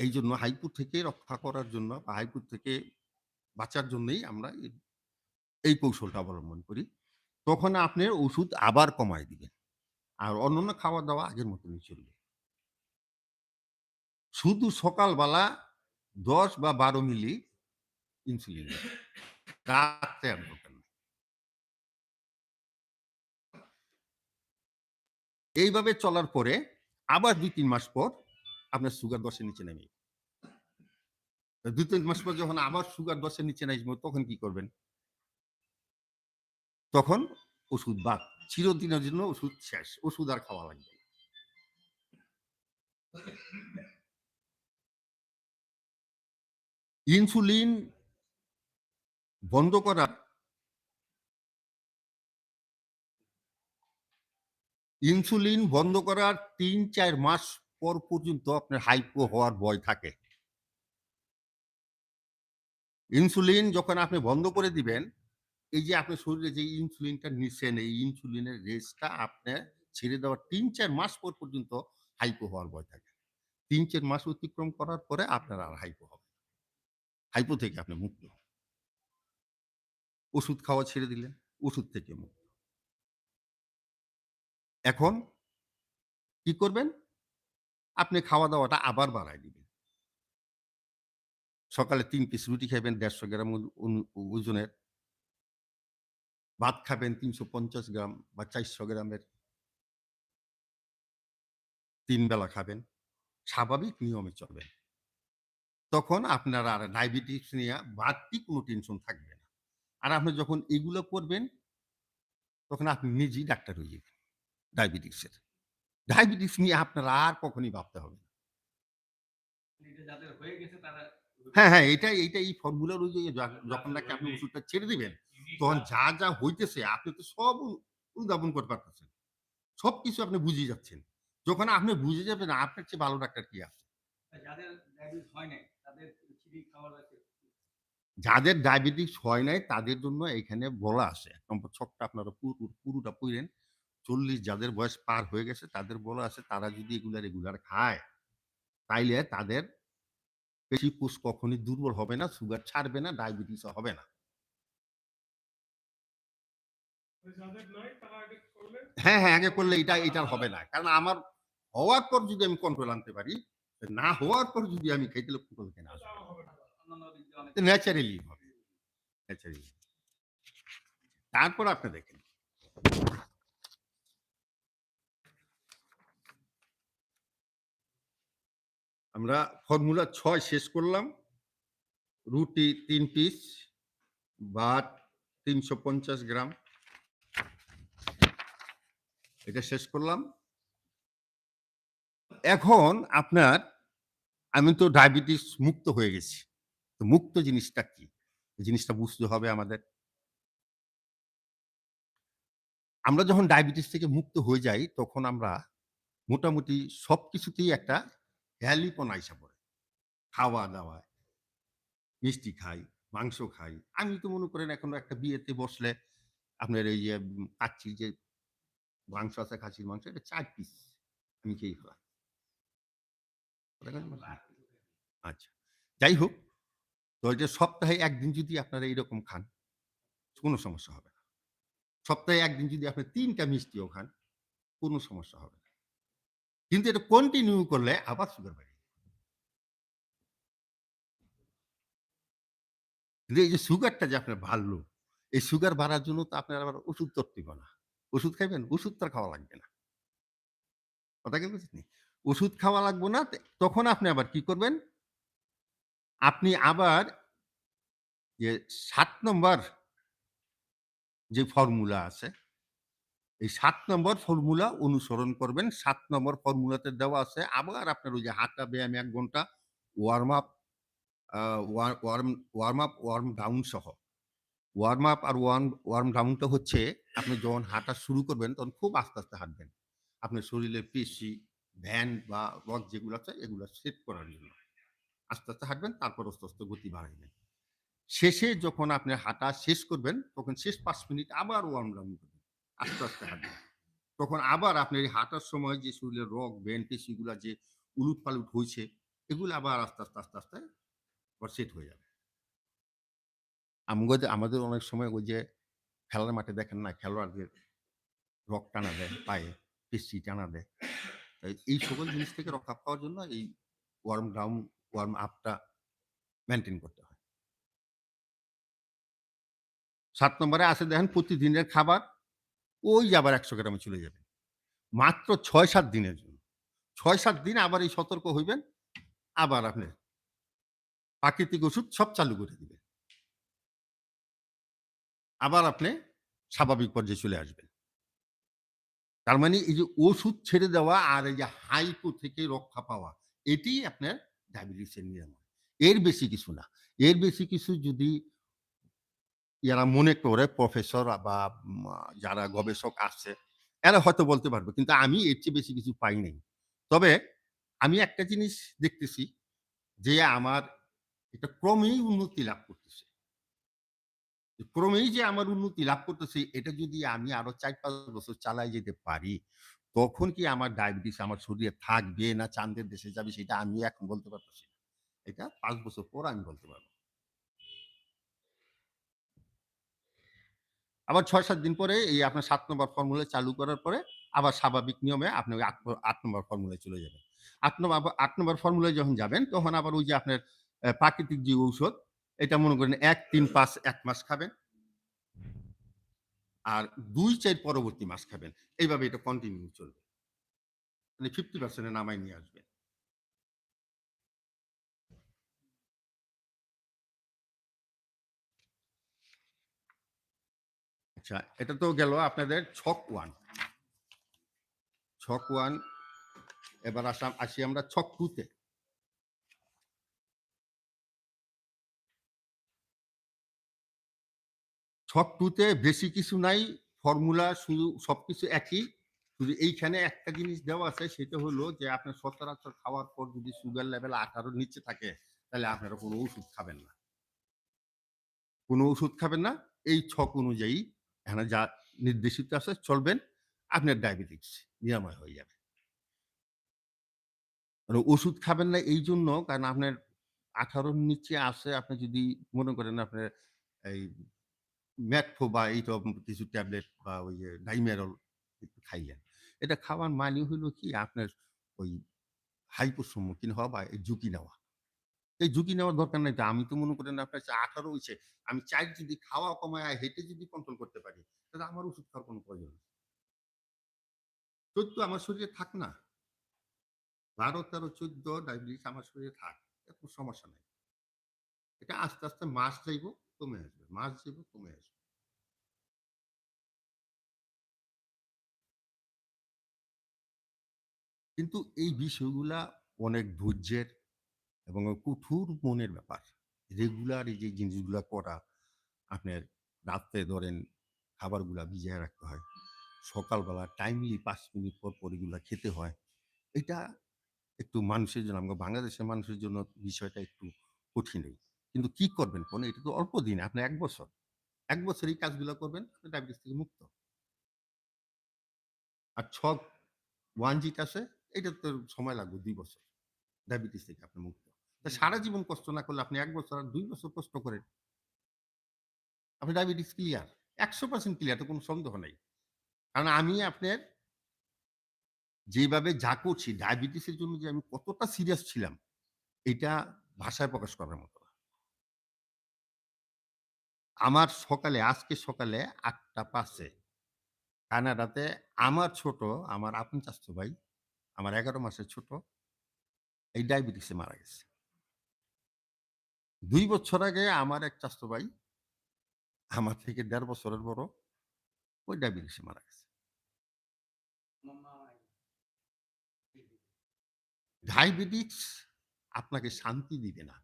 এই জন্য হাইপো থেকে রক্ষা করার জন্য বা হাইপো থেকে বাঁচার জন্যই আমরা এই কৌশলটা অবলম্বন করি। তখন আপনার ওষুধ আবার কমায় দিবেন। আর অন্যান্য খাওয়া-দাওয়া আগের মতনই চলবে। শুধু সকালবেলা ১০ বা ১২ মিলি ইনসুলিন। রাত্রে। এইভাবে চলার পরে আবার ২-৩ মাস পর আপনার সুগার ১০ এর নিচে নেমে ২-৩ মাস পর যখন আবার সুগার ১০ এর নিচে নামবে তখন কি করবেন? তখন ওষুধ বাদ। চিরদিনের জন্য ওষুধ শেষ। ওষুধ আর খাওয়া লাগবে ইনসুলিন বন্ধ করার ইনসুলিন বন্ধ করার ৩-৪ মাস পর পর্যন্ত আপনার হাইপো হওয়ার ভয় থাকে। ইনসুলিন যখন আপনি বন্ধ করে দিবেন, এই যে আপনার শরীরে যে ইনসুলিনটা নিচ্ছেন, এই ইনসুলিনের রেঞ্জটা আপনার ছেড়ে দেওয়ার ৩-৪ মাস পর পর্যন্ত হাইপো হওয়ার ভয় থাকে। ৩-৪ মাস অতিক্রম করার পরে আপনার আর হাইপো হবে হাইপো থেকে আপনি মুক্ত। ওষুধ খাওয়া ছেড়ে দিলেন, ওষুধ থেকে মুক্ত। এখন কি করবেন? আপনি খাওয়া-দাওয়াটা আবার বাড়ায় দিবেন। সকালে তিন পিস রুটি খাবেন দেড়শো গ্রাম ওজনের। ভাত খাবেন ৩৫০ গ্রাম বা ৪০০ গ্রামের। ৩ বেলা খাবেন। স্বাভাবিক নিয়মে চলবেন। তখন আপনার আর ডায়াবেটিস নিয়ে বাড়তি কোনো টেনশন থাকবে না। আর আপনি যখন এগুলো করবেন, তখন আপনি নিজেই ডাক্তার হয়ে যাবেন ডায়াবেটিকসের। ডায়াবেটিস নিয়ে আপনার আর কখনই ভাবতে হবে না। হয়ে গেছে তারা হ্যাঁ, হ্যাঁ, এইটাই এইটা এই ফর্মুলা অনুযায়ী যখন নাকি আপনি ওষুধটা ছেড়ে দিবেন, তখন যা, যা হইতেছে আপনি তো সব উ উদ্ভাবন করতে পারতেছেন। সবকিছু আপনি বুঝে যাচ্ছেন। যখন আপনি বুঝে যাবেন আপনার চেয়ে ভালো ডাক্তার কি আছে? যাদের ডায়াবেটিস হয় নাই তাদের জন্য এখানে বলা আছে। এক নম্বর ছকটা আপনারা পুরো পুরোটা পইড়েন। ৪০ যাদের বয়স পার হয়ে গেছে তাদের বলা আছে তারা যদি এগুলা রেগুলার খায়, তাইলে তাদের পেশি কোষ কখনই দুর্বল হবে না, সুগার ছাড়বে না, ডায়াবেটিসও হবে না। করলে হ্যাঁ, হ্যাঁ, আগে করলে এটা এটা হবে না। কারণ আমার হওয়ার পর যদি আমি কন্ট্রোল আনতে পারি, না হওয়ার পর যদি আমি খাই তাহলে কন্ট্রোল কেন আসবে? ন্যাচারালি হবে। ন্যাচারালি। তারপর আপনি দেখেন। আমরা ফর্মুলা ছয় শেষ করলাম। রুটি তিন পিস, ভাত ৩৫০ গ্রাম। এটা শেষ করলাম। এখন আপনার আমি তো ডায়াবেটিস মুক্ত হয়ে গেছি। তো মুক্ত জিনিসটা কি? জিনিসটা বুঝতে হবে আমাদের। আমরা যখন ডায়াবেটিস থেকে মুক্ত হয়ে যাই তখন আমরা মোটামুটি সব কিছুতেই একটা হেয়ালিপনা আইসা পড়ে। খাওয়া-দাওয়ায়। মিষ্টি খাই, মাংস খাই। আমি তো মনে করেন এখন একটা বিয়েতে বসলে আপনার এই যে উম কাচ্চির যে মাংস আছে খাসির মাংস এটা চার পিস আমি খেয়ে ফেলাই। আচ্ছা। যাই হোক, তো এটা সপ্তাহে একদিন যদি আপনারা এইরকম খান, কোনো সমস্যা হবে না। সপ্তাহে একদিন যদি আপনি তিনটা মিষ্টিও খান, কোনো সমস্যা হবে না। কিন্তু এটা কন্টিনিউ করলে আবার সুগার বাড়ে। কিন্তু এই যে সুগারটা যে আপনার বাড়লো, এই সুগার বাড়ার জন্য তো আপনার আবার ওষুধ ধরতে হবে না। ওষুধ খাইবেন? ওষুধ তো আর খাওয়া লাগবে না। কথা কি বুঝছেন? ওষুধ খাওয়া লাগবে না, তখন আপনি আবার কি করবেন? আপনি আবার যে সাত নম্বর যে ফর্মুলা আছে, এই সাত নম্বর ফর্মুলা অনুসরণ করবেন। সাত নম্বর ফর্মুলাতে দেওয়া আছে আবার আপনার ওই যে হাঁটা ব্যায়াম এক ঘণ্টা, warm up warm warm up, warm down সহ। ওয়ার্ম আপ আর ওয়ার্ম ওয়ার্ম ডাউনটা হচ্ছে আপনি যখন হাঁটা শুরু করবেন তখন খুব আস্তে, আস্তে হাঁটবেন। আপনার শরীরের পেশি, ভ্যান বা রগ যেগুলো আছে এগুলো সেট করার জন্য। আস্তে, আস্তে হাঁটবেন তারপর আস্তে, আস্তে গতি বাড়াইবেন। শেষে যখন আপনি হাঁটা শেষ করবেন তখন শেষ পাঁচ মিনিট আবার ওয়ার্ম ডাউন করবেন। আস্তে, আস্তে হাঁটবেন। তখন আবার আপনার এই হাঁটার সময় যে শরীরের রগ, ব্যান্ড পেশিগুলা যে উলুট-পালুট হইছে এগুলো আবার আস্তে, আস্তে, আস্তে, আস্তে সেট হয়ে যাবে। আমগো আমাদের অনেক সময় ওই যে খেলার মাঠে দেখেন না খেলোয়াড়দের রক টানা দেয় পায়ে, পেশি টানা দেয়। এই সকল জিনিস থেকে রক্ষা পাওয়ার জন্য এই ওয়ার্ম ডাউন, ওয়ার্ম আপটা মেনটেন করতে হয়। সাত নম্বরে আছে দেখেন প্রতিদিনের খাবার ওই আবার ১০০ গ্রামে চলে যাবে। মাত্র ৬-৭ দিনের জন্য। ৬-৭ দিন আবার এই সতর্ক হইবেন। আবার আপনি প্রাকৃতিক ওষুধ সব চালু করে দিবেন। আবার আপনি স্বাভাবিক পর্যায়ে চলে আসবেন। তার মানে এই যে ওষুধ ছেড়ে দেওয়া আর এই যে হাইপো থেকে রক্ষা পাওয়া, এটিই আপনার ডায়াবেটিসের নিরাময়। এর বেশি কিছু না। এর বেশি কিছু যদি এরা মনে করে প্রফেসর বা যারা গবেষক আছে, এরা হয়তো বলতে পারবে। কিন্তু আমি এর চেয়ে বেশি কিছু পাই নাই। তবে আমি একটা জিনিস দেখতেছি যে আমার এটা ক্রমেই উন্নতি লাভ করতেছে। ক্রমেই যে আমার উন্নতি লাভ করতেছে এটা যদি আমি আরও ৪-৫ বছর চালায় যেতে পারি, তখন কি আমার ডায়াবেটিস আমার শরীরে থাকবে না চাঁদের দেশে যাবে সেটা আমি এখন বলতে পারতেছি এটা পাঁচ বছর পর আমি বলতে পারব। আবার ৬-৭ দিন পরে এই আপনার সাত নম্বর ফর্মুলা চালু করার পরে আবার স্বাভাবিক নিয়মে আপনি ওই ৮ ন ৮ নম্বর ফর্মুলায় চলে যাবেন। আট নম্বর আট নম্বর ফর্মুলায় যখন যাবেন তখন আবার ওই যে আপনার প্রাকৃতিক যে ঔষধ এটা মনে করেন ১, ৩, ৫ ১ মাস খাবেন। আর ২, ৪ পরবর্তী মাস খাবেন। এইভাবে এটা কন্টিনিউ চলবে। মানে 50% এ নামায় নিয়ে আসবেন। আচ্ছা, এটা তো গেল আপনাদের ছক ওয়ান ছক ওয়ান এবার আসাম আসি আমরা ছক 2 তে। ছক 2 তে বেশি কিছু নাই। ফর্মুলা শুধু সবকিছু একই। শুধু এইখানে একটা জিনিস দেওয়া আছে সেটা হলো যে আপনার সচরাচর খাওয়ার পর যদি সুগার লেভেল ১৮ র নিচে থাকে তাহলে আপনারা কোনো ওষুধ খাবেন না। কোনো ওষুধ খাবেন না। এই ছক অনুযায়ী এখানে যা নির্দেশিত আছে চলবেন। আপনার ডায়াবেটিস নিরাময় হয়ে যাবে। মানে ওষুধ খাবেন না এই জন্য, কারণ আপনার ১৮ র নিচে আছে, আপনি যদি মনে করেন আপনার এই ম্যাটফো বা এইসব কিছু ট্যাবলেট বা ওই যে ডাইমেরল খাইলেন। এটা খাওয়ার মানে হইল কি আপনার ওই হাইপোর সম্মুখীন হওয়া বা ঝুঁকি নেওয়া। এই ঝুঁকি নেওয়ার দরকার নাই তো। আমি তো মনে করেন আপনার ১৮ হইছে। আমি চাই যদি খাওয়া কমায়া হেঁটে যদি কন্ট্রোল করতে পারি, তাহলে আমার ওষুধ খাওয়ার কোনো প্রয়োজন। ১৪ আমার শরীরে থাক না। ১২, ১৩, ১৪ ডায়াবেটিস আমার শরীরে থাক। কোনো সমস্যা নাই। এটা আস্তে, আস্তে মাস যাইব কমে আসবে। মাস যাইব কমে আসবে। কিন্তু এই বিষয়গুলা অনেক ধৈর্যের এবং কঠোর মনের ব্যাপার। রেগুলার এই যে জিনিসগুলা করা, আপনার রাত্রে ধরেন খাবারগুলা ভিজায় রাখতে হয়। সকালবেলা টাইমলি পাঁচ মিনিট পর, পর এগুলা খেতে হয়। এটা একটু মানুষের জন্য আমগো বাংলাদেশের মানুষের জন্য বিষয়টা একটু কঠিনই। কিন্তু কি করবেন কোন এটা তো অল্প দিন। আপনি এক বছর। এক বছর এই কাজগুলা করবেন, ডায়াবেটিস থেকে মুক্ত। আর ছক 1 যেটা আছে এটা তো সময় লাগবে দুই বছর। ডায়াবেটিস থেকে আপনি মুক্ত। তা সারা জীবন কষ্ট না করলে আপনি এক বছর আর ২ বছর কষ্ট করেন। আপনি ডায়াবেটিস ক্লিয়ার। ১০০% ক্লিয়ার তো কোনো সন্দেহ নাই। কারণ আমি আপনার যেভাবে যা করছি ডায়াবেটিসের জন্য যে আমি কতটা সিরিয়াস ছিলাম, এটা ভাষায় প্রকাশ করার মতো আমার সকালে আজকে সকালে ৮ঃ০৫ এ কানাডাতে আমার ছোট, আমার আপন চাচাতো ভাই, আমার ১১ মাসের ছোট, এই ডায়াবেটিসে মারা গেছে। ২ বছর আগে আমার এক চাচাতো ভাই, আমার থেকে দেড় বছরের বড়, ওই ডায়াবেটিসে মারা গেছে। ডায়াবেটিস আপনাকে শান্তি দিবে না।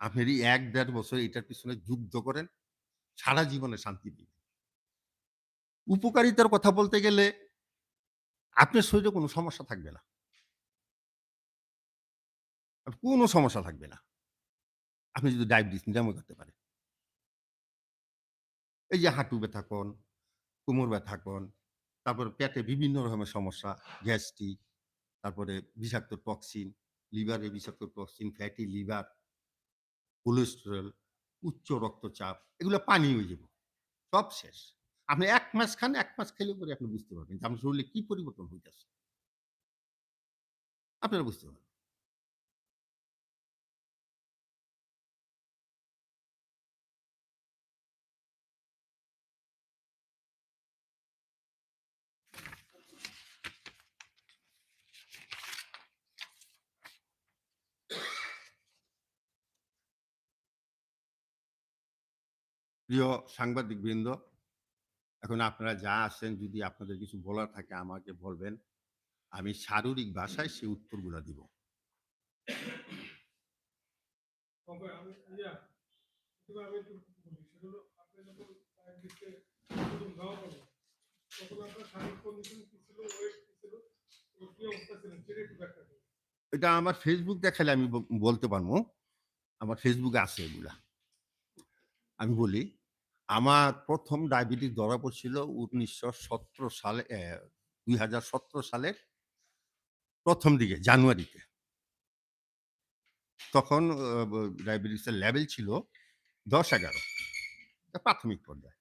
আপনি এই ১-১.৫ বছর এটার পিছনে যুদ্ধ করেন, সারা জীবনে শান্তি দিবে। উপকারিতার কথা বলতে গেলে আপনার শরীরে কোনো সমস্যা থাকবে না। কোনো সমস্যা থাকবে না। আপনি যদি ডায়াবেটিস নিরাময় করতে পারেন। এই যে হাঁটু ব্যথা কন, কোমর ব্যথা কন, তারপরে পেটে বিভিন্ন রকমের সমস্যা, গ্যাস্ট্রিক, তারপরে বিষাক্ত টক্সিন, লিভারে বিষাক্ত টক্সিন, ফ্যাটি লিভার, কোলেস্টেরল, উচ্চ রক্তচাপ এগুলো পানি হয়ে যাব সব শেষ। আপনি এক মাস খান, ১ মাস খেলে পরে আপনি বুঝতে পারবেন যে আপনার শরীরে কি পরিবর্তন হইতাছে। আপনারা বুঝতে পারবেন। প্রিয় সাংবাদিকবৃন্দ, এখন আপনারা যা আছেন যদি আপনাদের কিছু বলার থাকে আমাকে বলবেন। আমি শারীরিক ভাষায় সেই উত্তরগুলা দিব। এটা আমার ফেসবুক দেখালে আমি বলতে পারব। আমার ফেসবুকে আছে এগুলা। আমি বলি, আমার প্রথম ডায়াবেটিস ধরা পড়ছিল ১৯১৭ সালে অ্যা ২০১৭ সালের প্রথম দিকে জানুয়ারিতে। তখন ডায়াবেটিসের লেভেল ছিল দশ এগারো প্রাথমিক পর্যায়ে।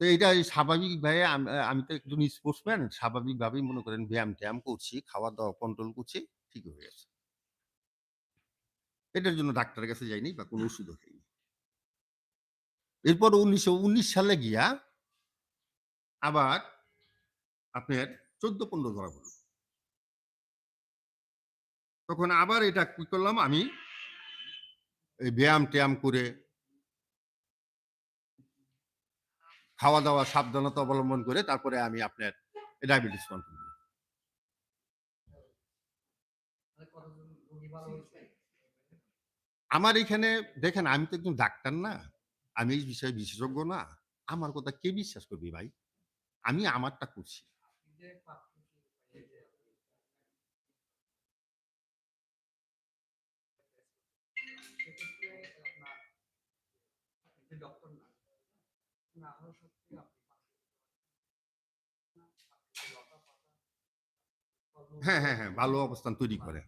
তো এইটা স্বাভাবিকভাবে আম তো একজন স্পোর্টসম্যান স্বাভাবিকভাবেই মনে করেন ব্যায়াম-ট্যায়াম করছি, খাওয়া-দাওয়া কন্ট্রোল করছি, ঠিক হয়ে গেছে। এটার জন্য ডাক্তারের কাছে যাইনি বা কোনো ওষুধও খাইনি। এরপর ১৯১৯ সালে গিয়া আবার আপনার ১৪-১৫ ধরা পড়ল। তখন আবার এটা কি করলাম আমি এই ব্যায়াম-ট্যায়াম করে খাওয়া-দাওয়া সাবধানতা অবলম্বন করে তারপরে আমি আপনার ডায়াবেটিস কন্ট্রোল? আমার এখানে দেখেন আমি তো একজন ডাক্তার না। আমি এই বিষয়ে বিশেষজ্ঞ না। আমার কথা কে বিশ্বাস করবে ভাই? আমি আমারটা করছি। হ্যাঁ, হ্যাঁ, হ্যাঁ, ভালো অবস্থান তৈরি করে।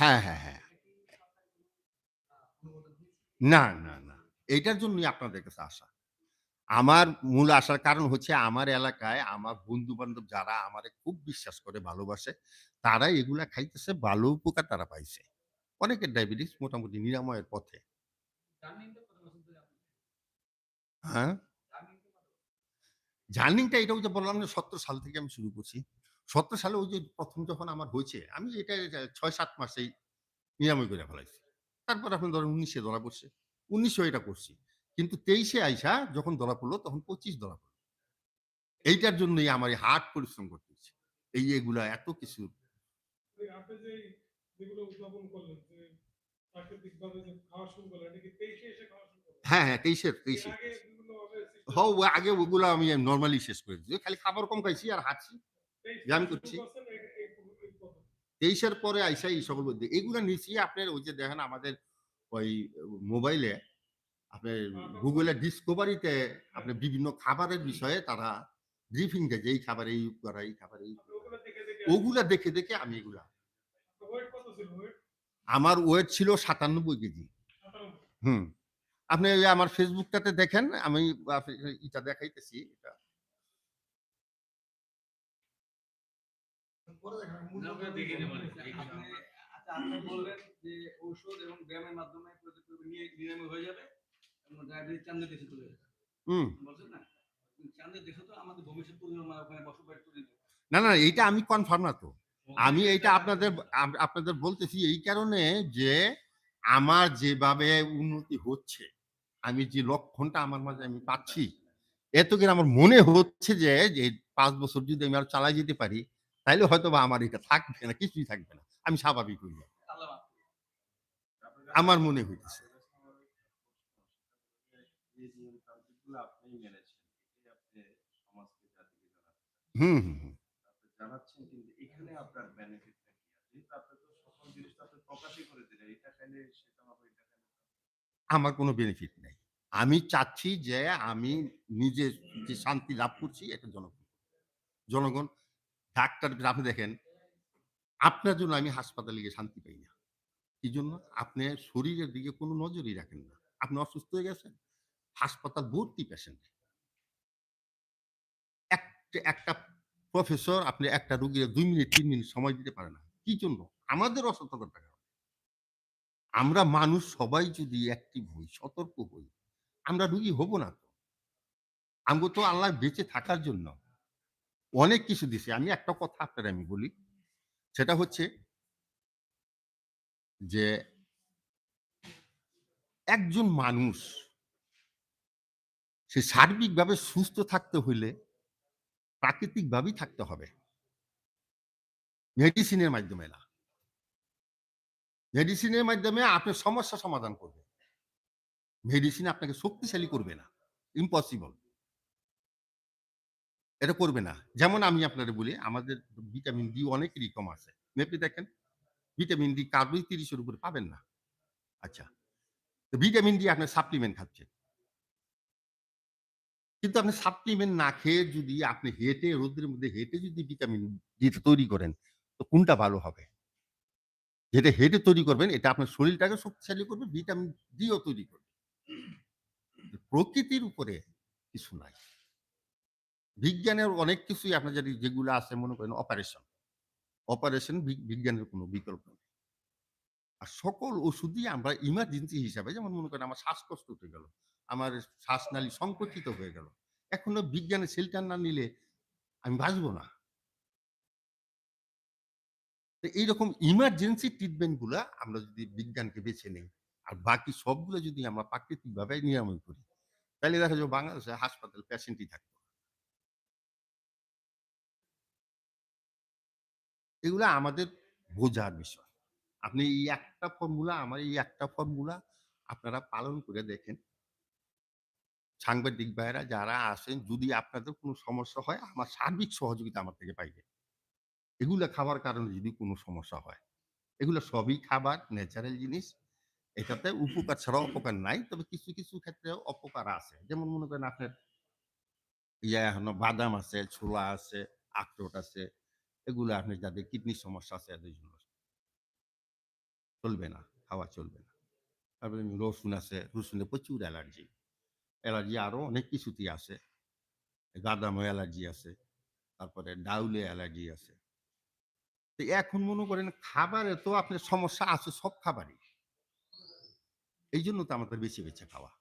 হ্যাঁ, হ্যাঁ, হ্যাঁ। না, না, না। এইটার জন্যই আপনাদের কাছে আসা। আমার মূল আসার কারণ হচ্ছে আমার এলাকায় আমার বন্ধু-বান্ধব যারা আমারে খুব বিশ্বাস করে, ভালোবাসে, তারাই এগুলা খাইতেছে, ভালো উপকার তারা পাইছে। অনেকের ডায়াবেটিস মোটামুটি নিরাময়ের পথে। হ্যাঁ? জার্নিটা এটাও যে বললাম না ৭০ সাল থেকে আমি শুরু করছি। ৭০ সালে ওই যে প্রথম যখন আমার হয়েছে, আমি এটা ৬-৭ মাসেই নিরাময় করে ফেলাইছি। তারপর এখন ধরেন ১৯ এ ধরা পড়ছে। ১৯ এও এটা করছি। কিন্তু ২৩ এ আইসা যখন ধরা পড়ল তখন ২৫ ধরা পড়ল। এইটার জন্যই আমার এই হার্ড পরিশ্রম করতে হচ্ছে। এই এগুলা এত কিছু এই আপনি যে এই যেগুলো উদ্ভাবন করলেন যে প্রাকৃতিকভাবে যে খাওয়া শুরু করলেন এটা কি ২৩ এ এসে খাওয়া শুরু করলেন? হ্যাঁ, হ্যাঁ ২৩ এর এর ২৩ এ। আগে বিভিন্নভাবে হ ও আগে ওগুলা আমি নর্মালি শেষ করে দিচ্ছি খালি খাবার কম খাইছি আর হাঁটছি। ২৩ ব্যায়াম থেকে করছি। শুরু করছেন এই এই এই পদ্ধতি। ২৩ এর পরে আইসা এই সকল বলতে এগুলা নিছি আপনার ওই যে দেখেন আমাদের ওই মোবাইলে আপনার গুগলে ডিসকভারিতে আপনি বিভিন্ন খাবারের বিষয়ে তারা ব্রিফিং দেয় যে এই খাবার এই করা, এই খাবার এই ওগুলা দেখে, দেখে আমি এগুলা? আমার ওয়েট ছিল ৯৭ কেজি। ৯৭ হুম। আপনি আমার ফেসবুকটাতে দেখেন আমি ইটা দেখাইতেছি এটা। না, আমরা দেখে নেব। আর আচ্ছা আপনি বললেন যে ঔষধ এবং ব্যায়ামের মাধ্যমে নিয়ে নিরাময় হয়ে যাবে এবং ডায়াবেটিস চান্দের দেশে চলে যাবে। হুম। বলছেন না? চান্দের দেশে তো আমাদের ভবিষ্যৎ প্রজন্ম ওখানে বসবাস করে না, না এইটা আমি কনফার্ম না তো। আমি এইটা আপনাদের আপনাদের বলতেছি এই কারণে যে আমার যেভাবে উন্নতি হচ্ছে, আমি যে লক্ষণটা আমার মাঝে আমি পাচ্ছি, এত আমার মনে হচ্ছে যে, পাঁচ বছর যদি আমি আরও চালাই যেতে পারি, তাইলে হয়তোবা আমার এটা থাকবে না, কিছুই থাকবে না। আমি স্বাভাবিক হয়ে যাব। আমার মনে হইতেছে। হুম, হুম। জানাচ্ছেন কিন্তু এখানে আপনার বেনিফিটটা কি? আর যেহেতু আপনি তো সকল জিনিস আপনি প্রকাশই করে দিলেন। এটা খাইলে সেটা হবে, এটা খাইলে আমার কোনো বেনিফিট নাই। আমি চাচ্ছি যে আমি নিজে যে শান্তি লাভ করছি এটা জনগণ জনগণ ডাক্তার আপনি দেখেন, আপনার জন্য আমি হাসপাতালে গিয়ে শান্তি পাই না। কি জন্য? আপনি শরীরের দিকে কোনো নজরই রাখেন না। আপনি অসুস্থ হয়ে গেছেন, হাসপাতাল ভর্তি পেশেন্ট একটা প্রফেসর আপনি একটা রুগীর দুই মিনিট, তিন মিনিট সময় দিতে পারে না। কি জন্য? আমাদের অসতর্কতা কারণে। আমরা মানুষ সবাই যদি অ্যাক্টিভ হই, সতর্ক হই, আমরা রুগী হব না তো। আমগো তো আল্লাহ বেঁচে থাকার জন্য। অনেক কিছু দিছে। আমি একটা কথা আপনার আমি বলি। সেটা হচ্ছে যে একজন মানুষ সে সার্বিকভাবে সুস্থ থাকতে হইলে প্রাকৃতিকভাবেই থাকতে হবে। মেডিসিনের মাধ্যমে না। মেডিসিনের মাধ্যমে আপনি সমস্যা সমাধান করবে। মেডিসিন আপনাকে শক্তিশালী করবে না। ইম্পসিবল। এটা করবে না। যেমন আমি আপনাদের বলি, আমাদের ভিটামিন ডি অনেকেরই কম আছে। মেপে দেখেন, ভিটামিন ডি কার্বই তিরিশের উপরে পাবেন না। আচ্ছা তো ভিটামিন ডি আপনার সাপ্লিমেন্ট খাচ্ছেন কিন্তু আপনি সাপ্লিমেন্ট না খেয়ে যদি আপনি হেঁটে, রোদের মধ্যে হেঁটে যদি ভিটামিন ডি তৈরি করেন, তো কোনটা ভালো হবে? যেটা হেঁটে তৈরি করবেন, এটা আপনার শরীরটাকে শক্তিশালী করবে, ভিটামিন ডিও তৈরি করবে। প্রকৃতির উপরে কিছু নাই। বিজ্ঞানের অনেক কিছুই আপনার যদি যেগুলো আছে মনে করেন অপারেশন অপারেশন বিজ্ঞানের কোনো বিকল্প নেই। আর সকল ওষুধই আমরা ইমার্জেন্সি হিসাবে, যেমন মনে করেন আমার শ্বাসকষ্ট হয়ে গেল, আমার শ্বাসনালী সংকুচিত হয়ে গেল, এখনও বিজ্ঞানের শেল্টার না নিলে আমি বাঁচবো না। এইরকম ইমার্জেন্সি ট্রিটমেন্টগুলা আমরা যদি বিজ্ঞানকে বেছে নেই, আর বাকি সবগুলো যদি আমরা প্রাকৃতিক ভাবে নিরাময় করি, তাহলে দেখা যাবে বাংলাদেশে হাসপাতাল পেশেন্টই থাকবে এগুলো আমাদের বোঝার বিষয়। আপনি এই একটা ফর্মুলা আমার এই একটা ফর্মুলা আপনারা পালন করে দেখেন। সাংবাদিক ভাইরা যারা আসেন, যদি আপনাদের কোনো সমস্যা হয়, আমার সার্বিক সহযোগিতা আমার থেকে পাইবে। এগুলো খাবার কারণে যদি কোনো সমস্যা হয়, এগুলো সবই খাবার ন্যাচারাল জিনিস। এটাতে উপকার ছাড়া অপকার নাই, তবে কিছু কিছু ক্ষেত্রে অপকার আছে। যেমন মনে করেন আপনার ইয়া বাদাম আছে, ছোলা আছে, আখরোট আছে এগুলো আপনি যাদের কিডনির সমস্যা আছে, এদের জন্য চলবে না, খাওয়া চলবে না। তারপরে রসুন আছে, রসুনে প্রচুর অ্যালার্জি। অ্যালার্জি আরও অনেক কিছুতেই আছে। বাদামও অ্যালার্জি আছে, তারপরে ডাউলে অ্যালার্জি আছে। তো এখন মনে করেন খাবারে তো আপনার সমস্যা আছে সব খাবারই। এই জন্য তো আমাদের বেছে বেছে খাওয়া।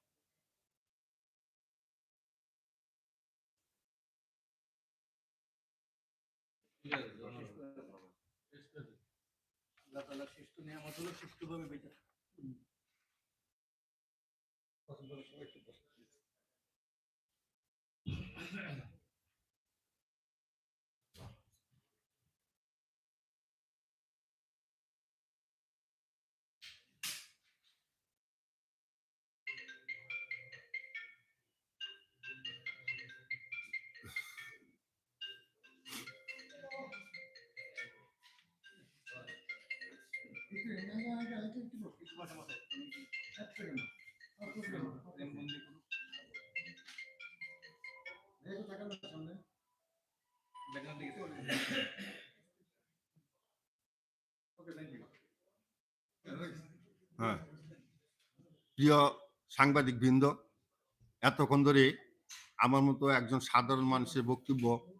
আল্লাহ তাআলা সুস্থ নিয়ামত হলো সুষ্ঠুভাবে বেঁচে থাকা। প্রিয় সাংবাদিক বৃন্দ এতক্ষণ ধরে আমার মতো একজন সাধারণ মানুষের বক্তব্য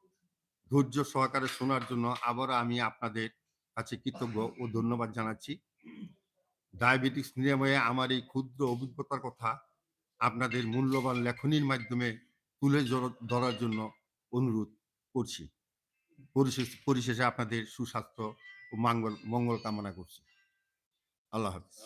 ধৈর্য সহকারে শোনার জন্য আবারও আমি আপনাদের কাছে কৃতজ্ঞ ও ধন্যবাদ জানাচ্ছি। ডায়াবেটিস নিরাময়ে আমার এই ক্ষুদ্র অভিজ্ঞতার কথা আপনাদের মূল্যবান লেখনীর মাধ্যমে তুলে ধর- ধরার জন্য অনুরোধ করছি। পরিশেষ, পরিশেষে আপনাদের সুস্বাস্থ্য ও মঙ্গল মঙ্গল কামনা করছি। আল্লাহ হাফিজ।